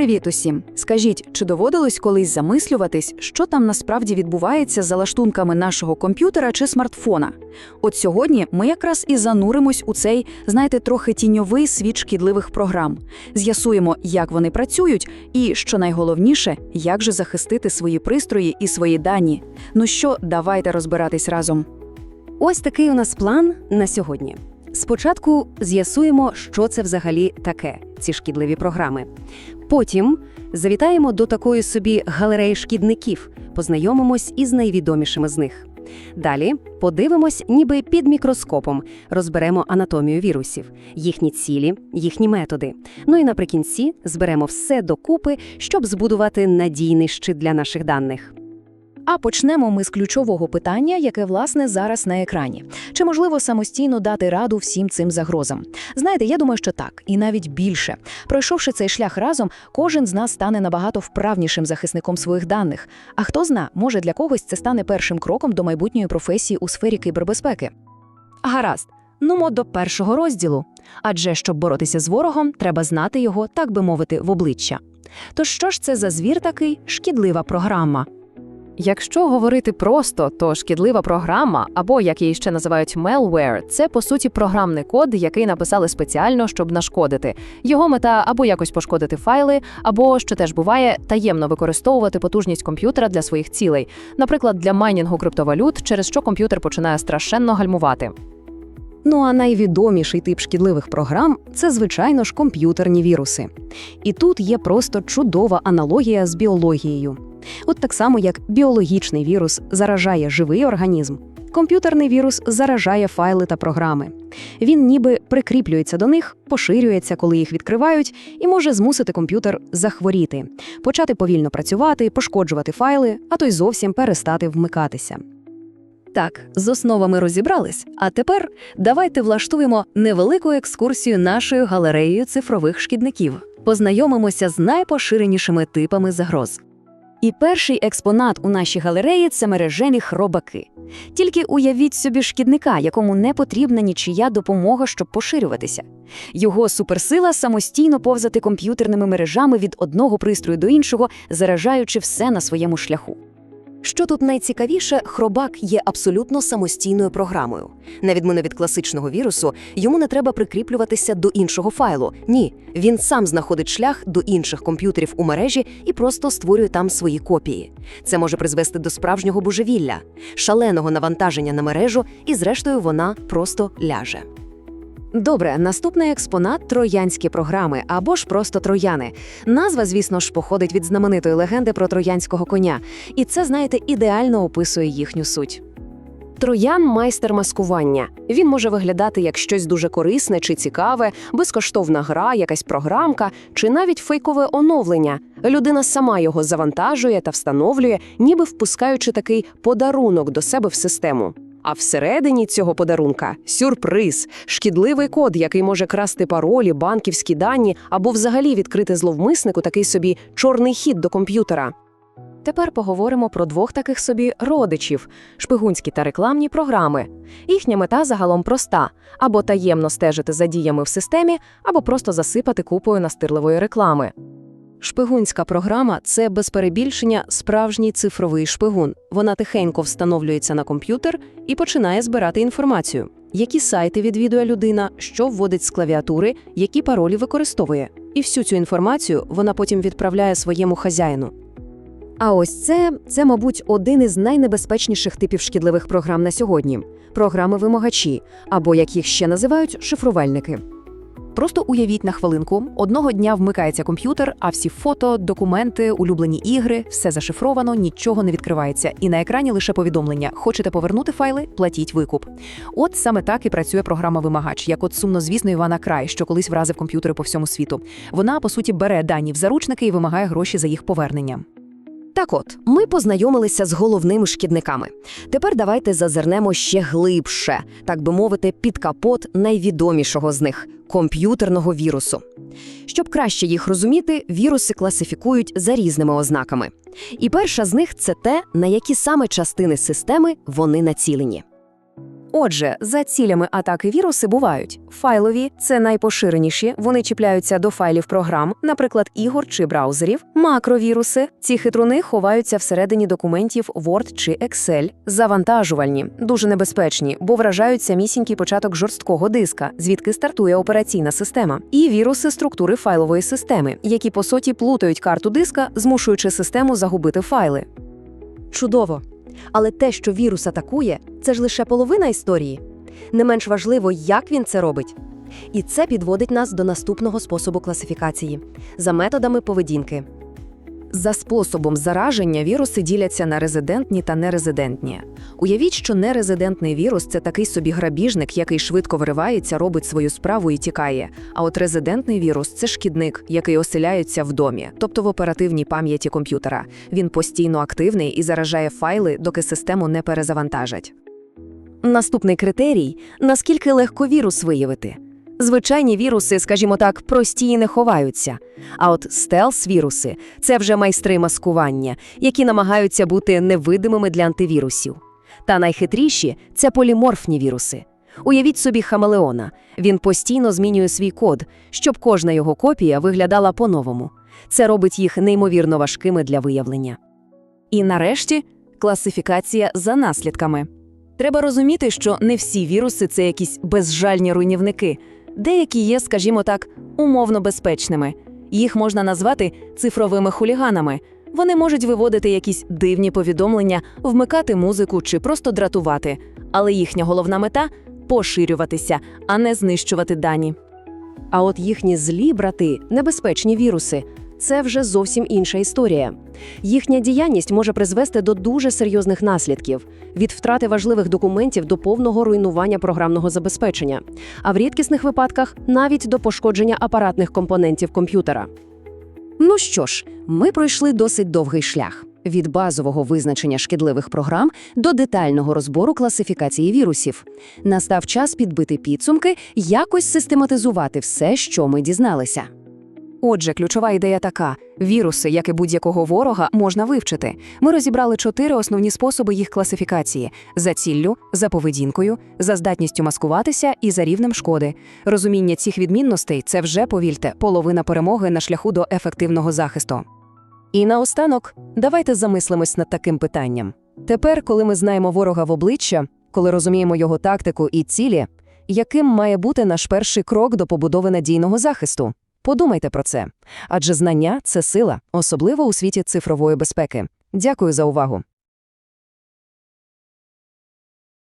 Привіт усім! Скажіть, чи доводилось колись замислюватись, що там насправді відбувається за лаштунками нашого комп'ютера чи смартфона? От сьогодні ми якраз і зануримось у цей, знаєте, трохи тіньовий світ шкідливих програм. З'ясуємо, як вони працюють, і, що найголовніше, як же захистити свої пристрої і свої дані. Ну що, давайте розбиратись разом. Ось такий у нас план на сьогодні. Спочатку з'ясуємо, що це взагалі таке, ці шкідливі програми. Потім завітаємо до такої собі галереї шкідників, познайомимось із найвідомішими з них. Далі подивимось, ніби під мікроскопом, розберемо анатомію вірусів, їхні цілі, їхні методи. Ну і наприкінці зберемо все докупи, щоб збудувати надійний щит для наших даних. А почнемо ми з ключового питання, яке власне зараз на екрані. Чи можливо самостійно дати раду всім цим загрозам? Знаєте, я думаю, що так, і навіть більше. Пройшовши цей шлях разом, кожен з нас стане набагато вправнішим захисником своїх даних. А хто зна, може для когось це стане першим кроком до майбутньої професії у сфері кібербезпеки. Гаразд. Нумо до першого розділу. Адже щоб боротися з ворогом, треба знати його, так би мовити, в обличчя. Тож що ж це за звір такий шкідлива програма? Якщо говорити просто, то шкідлива програма, або як її ще називають malware, це по суті програмний код, який написали спеціально, щоб нашкодити. Його мета або якось пошкодити файли, або що теж буває, таємно використовувати потужність комп'ютера для своїх цілей, наприклад, для майнінгу криптовалют, через що комп'ютер починає страшенно гальмувати. Ну а найвідоміший тип шкідливих програм це, звичайно ж, комп'ютерні віруси. І тут є просто чудова аналогія з біологією. От так само, як біологічний вірус заражає живий організм, комп'ютерний вірус заражає файли та програми. Він ніби прикріплюється до них, поширюється, коли їх відкривають, і може змусити комп'ютер захворіти, почати повільно працювати, пошкоджувати файли, а то й зовсім перестати вмикатися. Так, з основами розібрались. А тепер давайте влаштуємо невелику екскурсію нашою галереєю цифрових шкідників. Познайомимося з найпоширенішими типами загроз. І перший експонат у нашій галереї це мережеві хробаки. Тільки уявіть собі шкідника, якому не потрібна нічия допомога, щоб поширюватися. Його суперсила самостійно повзати комп'ютерними мережами від одного пристрою до іншого, заражаючи все на своєму шляху. Що тут найцікавіше, хробак є абсолютно самостійною програмою. На відміну від класичного вірусу, йому не треба прикріплюватися до іншого файлу. Ні, він сам знаходить шлях до інших комп'ютерів у мережі і просто створює там свої копії. Це може призвести до справжнього божевілля, шаленого навантаження на мережу, і зрештою вона просто ляже. Добре, наступний експонат троянські програми або ж просто трояни. Назва, звісно ж, походить від знаменитої легенди про троянського коня, і це, знаєте, ідеально описує їхню суть. Троян майстер маскування. Він може виглядати як щось дуже корисне чи цікаве, безкоштовна гра, якась програмка чи навіть фейкове оновлення. Людина сама його завантажує та встановлює, ніби впускаючи такий подарунок до себе в систему. А всередині цього подарунка сюрприз, шкідливий код, який може красти паролі, банківські дані або взагалі відкрити зловмиснику такий собі чорний хід до комп'ютера. Тепер поговоримо про двох таких собі родичів шпигунські та рекламні програми. Їхня мета загалом проста: або таємно стежити за діями в системі, або просто засипати купою настирливої реклами. Шпигунська програма це без перебільшення справжній цифровий шпигун. Вона тихенько встановлюється на комп'ютер і починає збирати інформацію. Які сайти відвідує людина, що вводить з клавіатури, які паролі використовує. І всю цю інформацію вона потім відправляє своєму хазяїну. А ось це, це, мабуть, один із найнебезпечніших типів шкідливих програм на сьогодні програми вимагачі, або як їх ще називають, шифрувальники. Просто уявіть на хвилинку, одного дня вмикається комп'ютер, а всі фото, документи, улюблені ігри, все зашифровано, нічого не відкривається. І на екрані лише повідомлення: хочете повернути файли, платіть викуп. От саме так і працює програма Вимагач, як от сумнозвісно Івана Край, що колись вразив комп'ютери по всьому світу. Вона, по суті, бере дані в заручники і вимагає гроші за їх повернення. Так от, ми познайомилися з головними шкідниками. Тепер давайте зазирнемо ще глибше, так би мовити, під капот найвідомішого з них комп'ютерного вірусу. Щоб краще їх розуміти, віруси класифікують за різними ознаками. І перша з них це те, на які саме частини системи вони націлені. Отже, за цілями атаки віруси бувають файлові, це найпоширеніші, вони чіпляються до файлів програм, наприклад, ігор чи браузерів. Макровіруси ці хитруни ховаються всередині документів Word чи Excel. Завантажувальні, дуже небезпечні, бо вражають самісінький початок жорсткого диска, звідки стартує операційна система. І віруси структури файлової системи, які по суті плутають карту диска, змушуючи систему загубити файли. Чудово. Але те, що вірус атакує, це ж лише половина історії. Не менш важливо, як він це робить. І це підводить нас до наступного способу класифікації за методами поведінки. За способом зараження віруси діляться на резидентні та нерезидентні. Уявіть, що нерезидентний вірус це такий собі грабіжник, який швидко виривається, робить свою справу і тікає. А от резидентний вірус це шкідник, який оселяється в домі, тобто в оперативній пам'яті комп'ютера. Він постійно активний і заражає файли, доки систему не перезавантажать. Наступний критерій наскільки легко вірус виявити. Звичайні віруси, скажімо так, прості і не ховаються. А от стелс-віруси це вже майстри маскування, які намагаються бути невидимими для антивірусів. Та найхитріші це поліморфні віруси. Уявіть собі хамелеона. Він постійно змінює свій код, щоб кожна його копія виглядала по-новому. Це робить їх неймовірно важкими для виявлення. І нарешті класифікація за наслідками. Треба розуміти, що не всі віруси це якісь безжальні руйнівники. Деякі є, скажімо так, умовно безпечними. Їх можна назвати цифровими хуліганами. Вони можуть виводити якісь дивні повідомлення, вмикати музику чи просто дратувати. Але їхня головна мета поширюватися, а не знищувати дані. А от їхні злі брати, небезпечні віруси, це вже зовсім інша історія. Їхня діяльність може призвести до дуже серйозних наслідків від втрати важливих документів до повного руйнування програмного забезпечення, а в рідкісних випадках навіть до пошкодження апаратних компонентів комп'ютера. Ну що ж, ми пройшли досить довгий шлях від базового визначення шкідливих програм до детального розбору класифікації вірусів. Настав час підбити підсумки, якось систематизувати все, що ми дізналися. Отже, ключова ідея така: віруси, як і будь-якого ворога, можна вивчити. Ми розібрали чотири основні способи їх класифікації: за ціллю, за поведінкою, за здатністю маскуватися і за рівнем шкоди. Розуміння цих відмінностей це вже, повірте, половина перемоги на шляху до ефективного захисту. І наостанок, давайте замислимось над таким питанням. Тепер, коли ми знаємо ворога в обличчя, коли розуміємо його тактику і цілі, яким має бути наш перший крок до побудови надійного захисту? Подумайте про це. Адже знання це сила, особливо у світі цифрової безпеки. Дякую за увагу.